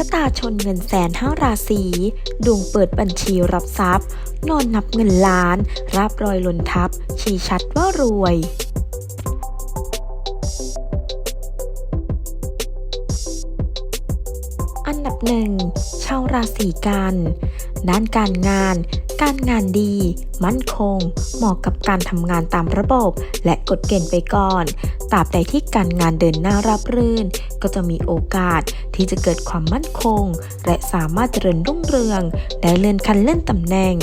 ชะตาชนเงินแสนห้าราศีดวงเปิดบัญชีรับทรัพย์ นอนนับเงินล้าน รับรอยหล่นทับ ชี้ชัดว่ารวยอันดับหนึ่งชาวราศีกัน ด้านการงาน การงานดี มั่นคง เหมาะกับการทำงานตามระบบ และกฎเกณฑ์ไปก่อน ตราบใดที่การงานเดินหน้ารับรื่น ก็จะมีโอกาสที่จะเกิดความมั่นคง และสามารถเจริญรุ่งเรือง ได้เลื่อนขั้นเลื่อนตำแหน่ง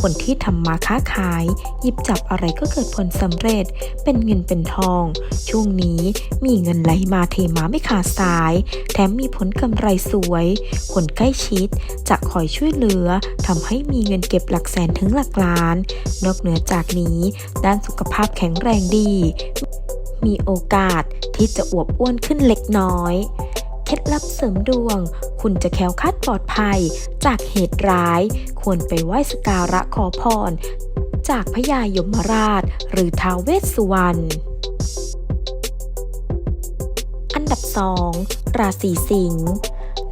คนที่ทำมาค้าขาย หยิบจับอะไรก็เกิดผลสำเร็จ เป็นเงินเป็นทอง ช่วงนี้มีเงินไหลมาเทมาไม่ขาดสาย แถมมีผลกำไรสวย คนใกล้ชิดจะคอยช่วยเหลือทำให้มีเงินเก็บหลักแสนถึงหลักล้าน นอกเหนือจากนี้ด้านสุขภาพแข็งแรงดี มีโอกาสที่จะอวบอ้วนขึ้นเล็กน้อย เคล็ดลับเสริมดวง คุณจะแคล้วคลาดปลอดภัย จากเหตุร้าย ควรไปไหว้สการะขอพร จากพญายมราช หรือท้าวเวสสุวรรณอันดับ 2 ราศีสิงห์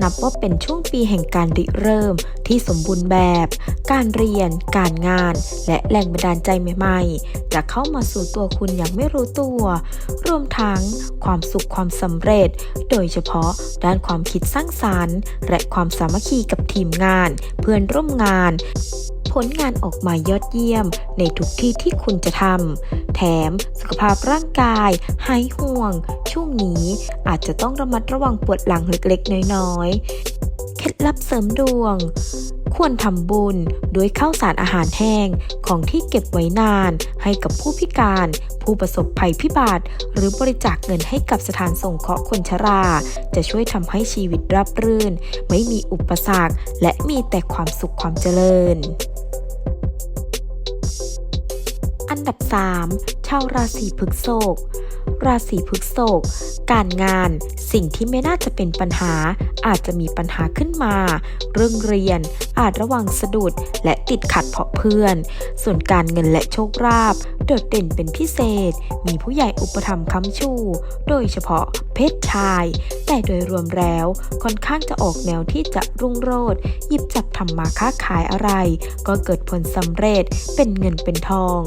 นับว่าเป็นช่วงปีแห่งการริเริ่มที่สมบูรณ์แบบ การเรียน การงาน และแรงบันดาลใจใหม่ ๆ จะเข้ามาสู่ตัวคุณอย่างไม่รู้ตัว รวมทั้งความสุขความสำเร็จ โดยเฉพาะด้านความคิดสร้างสารรค์ และความสามัคคีกับทีมงาน เพื่อนร่วมงาน ผลงานออกมายอดเยี่ยมในทุกที่ที่คุณจะทำแถมสุขภาพร่างกายหายห่วง ช่วงนี้อาจจะต้องระมัดระวังปวดหลังเล็กๆ น้อยๆ เคล็ดลับเสริมดวง ควรทำบุญด้วยข้าวสารอาหารแห้งของที่เก็บไว้นานให้กับผู้พิการ ผู้ประสบภัยพิบัติหรือบริจาคเงินให้กับสถานสงเคราะห์คนชรา จะช่วยทำให้ชีวิตราบรื่น ไม่มีอุปสรรคและมีแต่ความสุขความเจริญอันดับ 3 ชาวราศีพฤษภ ราศีพฤษภการงาน สิ่งที่ไม่น่าจะเป็นปัญหา อาจจะมีปัญหาขึ้นมา เรื่องเรียนอาจระวังสะดุดและติดขัดเพราะเพื่อน ส่วนการเงินและโชคลาภโดดเด่นเป็นพิเศษ มีผู้ใหญ่อุปถัมภ์ค้ำชู โดยเฉพาะเพศชาย แต่โดยรวมแล้วค่อนข้างจะออกแนวที่จะรุ่งโรจน์หยิบจับทำมาค้าขายอะไร ก็เกิดผลสำเร็จเป็นเงินเป็นทอง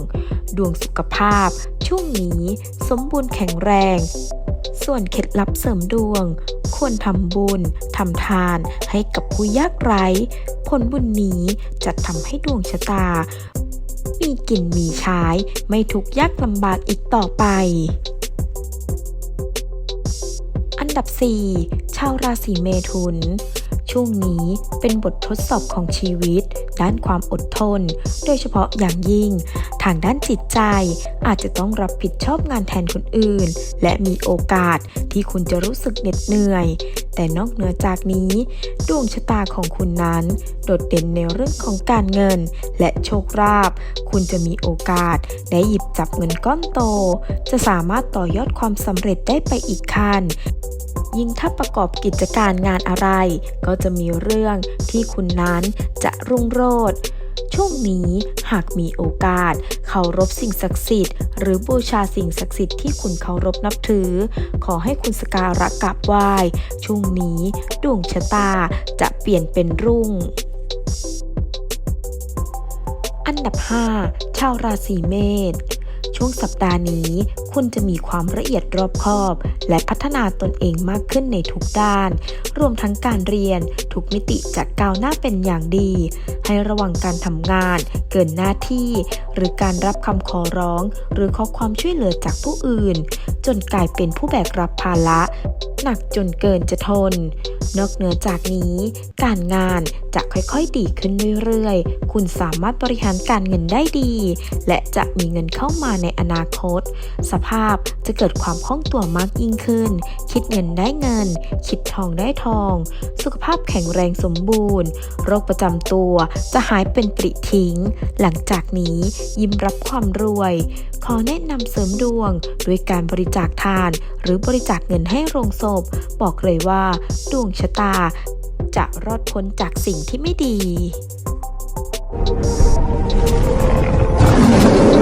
ดวงสุขภาพ ช่วงนี้สมบูรณ์แข็งแรง ส่วนเคล็ดลับเสริมดวง ควรทำบุญทำทานให้กับผู้ยากไร้ ผลบุญนี้จะทำให้ดวงชะตา มีกินมีใช้ไม่ทุกข์ยากลำบากอีกต่อไป อันดับ 4 ชาวราศีเมถุน ช่วงนี้เป็นบททดสอบของชีวิต ด้านความอดทน โดยเฉพาะอย่างยิ่ง ทางด้านจิตใจ อาจจะต้องรับผิดชอบงานแทนคนอื่น และมีโอกาสที่คุณจะรู้สึกเหน็ดเหนื่อย แต่นอกเหนือจากนี้ดวงชะตาของคุณนั้น โดดเด่นในเรื่องของการเงิน และโชคลาภคุณจะมีโอกาสได้หยิบจับเงินก้อนโต จะสามารถต่อยอดความสำเร็จได้ไปอีกขั้น ยิ่งถ้าประกอบกิจการงานอะไร ก็จะมีเรื่องที่คุณนั้นจะรุ่งโรจน์ช่วงนี้หากมีโอกาสเคารพสิ่งศักดิ์สิทธิ์ หรือบูชาสิ่งศักดิ์สิทธิ์ที่คุณเคารพนับถือ ขอให้คุณสการะกราบไหว้ช่วงนี้ดวงชะตาจะเปลี่ยนเป็นรุ่ง อันดับ 5 ชาวราศีเมษช่วงสัปดาห์นี้ คุณจะมีความละเอียดรอบคอบ และพัฒนาตนเองมากขึ้นในทุกด้าน รวมทั้งการเรียนทุกมิติจะก้าวหน้าเป็นอย่างดี ให้ระวังการทำงาน เกินหน้าที่ หรือการรับคำขอร้อง หรือขอความช่วยเหลือจากผู้อื่น จนกลายเป็นผู้แบกรับภาระหนักจนเกินจะทน นอกเหนือจากนี้ การงานจะค่อยๆดีขึ้นเรื่อยๆ คุณสามารถบริหารการเงินได้ดี และจะมีเงินเข้ามาในอนาคต สภาพจะเกิดความคล่องตัวมากยิ่งขึ้น คิดเงินได้เงิน คิดทองได้ทอง สุขภาพแข็งแรงสมบูรณ์ โรคประจำตัวจะหายเป็นปริทิ้ง หลังจากนี้ยิ้มรับความรวย ขอแนะนำเสริมดวงด้วยการบริจาคทาน หรือบริจาคเงินให้โรงศพ บอกเลยว่า ดวงชะตา จะรอดพ้นจากสิ่งที่ไม่ดี